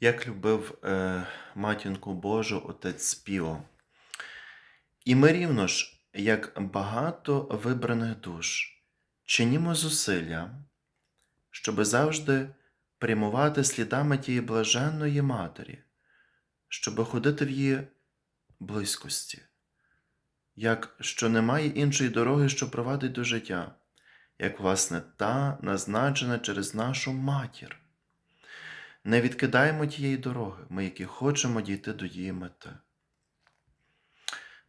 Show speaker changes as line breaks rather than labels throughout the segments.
як любив е, матінку Божу отець Піо. І ми рівно ж, як багато вибраних душ, чинімо зусилля, щоби завжди прямувати слідами тієї блаженної матері, щоби ходити в її близькості, як що немає іншої дороги, що провадить до життя, як власне та назначена через нашу матір. Не відкидаємо тієї дороги, ми, які хочемо дійти до її мети.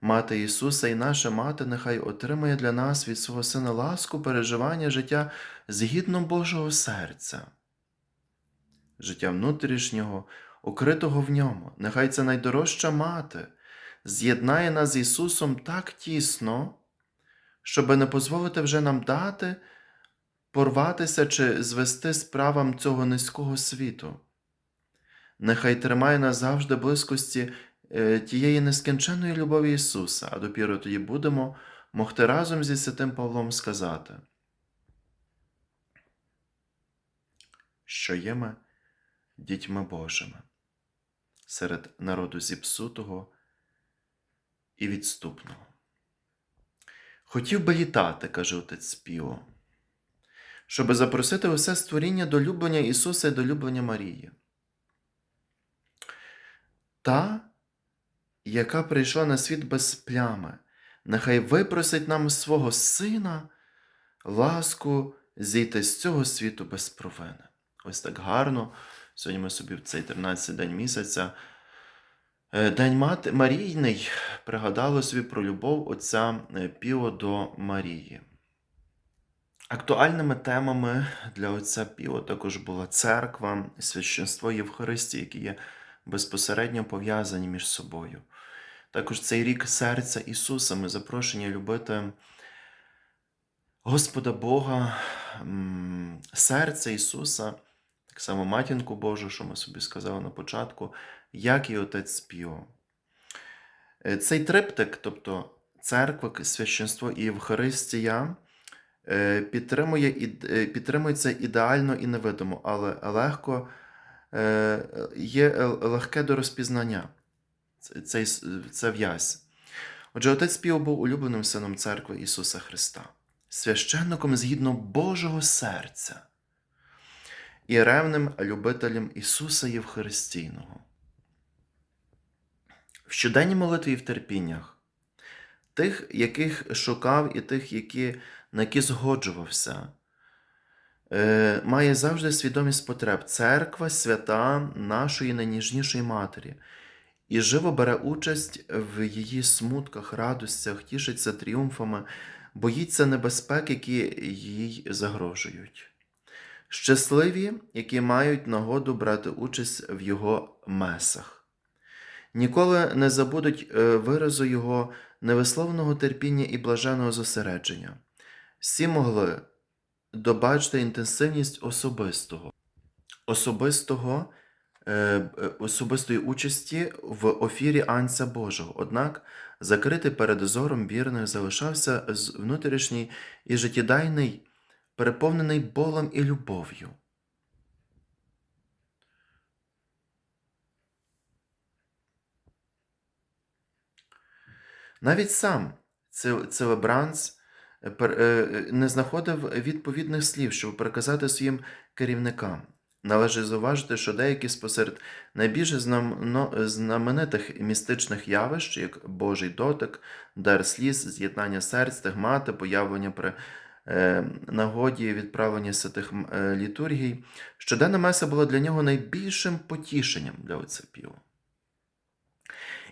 Мати Ісуса і наша мати нехай отримає для нас від свого Сина ласку переживання життя згідно Божого серця, життя внутрішнього, укритого в ньому. Нехай ця найдорожча мати з'єднає нас з Ісусом так тісно, щоби не дозволити вже нам дати порватися чи звести справам цього низького світу. Нехай тримає нас завжди близькості е, тієї нескінченної любові Ісуса, а допіру тоді будемо могти разом зі Святим Павлом сказати, що є ми дітьми Божими серед народу зіпсутого і відступного. Хотів би літати, каже отець Піо, щоби запросити усе створіння до люблення Ісуса і до люблення Марії. Та, яка прийшла на світ без плями, нехай випросить нам свого Сина ласку зійти з цього світу без провини. Ось так гарно. Сьогодні ми собі в цей 13 день місяця, е, День Мати Марійний, пригадали собі про любов Отця е, Піо до Марії. Актуальними темами для Отця Піо також була церква, священство Євхаристії, які є безпосередньо пов'язані між собою. Також цей рік серця Ісуса ми запрошені любити Господа Бога, серце Ісуса, так само матінку Божу, що ми собі сказали на початку, як і Отець Піо. Е, Цей триптик, тобто церква, священство і Євхаристія, підтримує, е, підтримується ідеально і невидимо, але легко е, є е, легке до розпізнання. Це, це в'язь. Отже, отець Піо був улюбленим сином церкви Ісуса Христа, священником згідно Божого серця і ревним любителем Ісуса Євхаристійного. В щоденній молитві і в терпіннях, тих, яких шукав, і тих, які, на які згоджувався, е, має завжди свідомість потреб церква свята нашої найніжнішої матері, і живо бере участь в її смутках, радостях, тішиться тріумфами, боїться небезпек, які їй загрожують. Щасливі, які мають нагоду брати участь в його месах. Ніколи не забудуть е, виразу його невисловного терпіння і блаженого зосередження. Всі могли добачити інтенсивність особистого, особистого, е, е, особистої участі в офірі Анця Божого. Однак закритий перед зором вірних залишався внутрішній і життєдайний, переповнений болем і любов'ю. Навіть сам Це- Целебранц не знаходив відповідних слів, щоб переказати своїм керівникам. Належить зауважити, що деякі спосеред найбільш знаменитих містичних явищ, як Божий дотик, дар сліз, з'єднання серць, стигмати, появлення при е, нагоді відправлення святих е, літургій, щоденна меса була для нього найбільшим потішенням для отця Піо.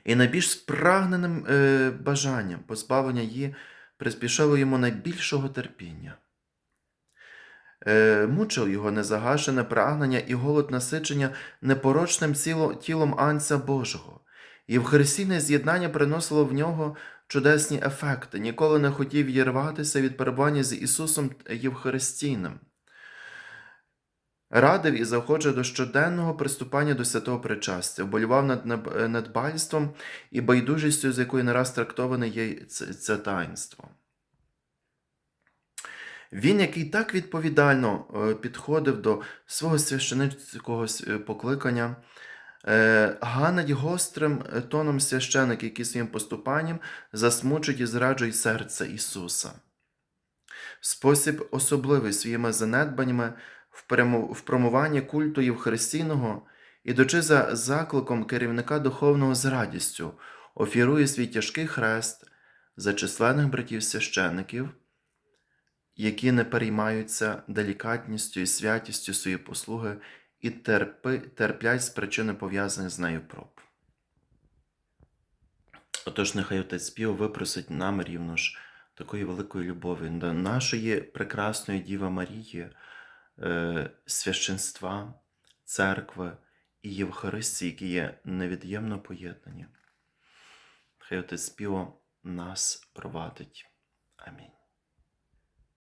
І найбільш спрагненим е, бажанням позбавлення її приспішало йому найбільшого терпіння. Е, мучив його незагашене прагнення і голод насичення непорочним ціло, тілом Анця Божого. І Євхаристійне з'єднання приносило в нього чудесні ефекти, ніколи не хотів єрватися від перебування з Ісусом Євхаристійним. Радив і заохоче до щоденного приступання до святого причастя, вболівав над недбальством і байдужістю, з якою не раз трактоване є це, таїнство. Він, який так відповідально е, підходив до свого священицького е, покликання, е, ганить гострим тоном священик, який своїм поступанням засмучить і зраджує серце Ісуса. Спосіб особливий своїми занедбаннями в промуванні культу Євхаристійного, ідучи за закликом керівника духовного з радістю, офірує свій тяжкий хрест за численних братів священиків, які не переймаються делікатністю і святістю своєї послуги і терпи, терплять з причини пов'язаних з нею проб. Отож, нехай отець спів випросить нам рівно ж такої великої любові до нашої прекрасної Діви Марії, священства, церкви і Євхаристії, які є невід'ємно поєднані. Хай отець співо нас провадить. Амінь.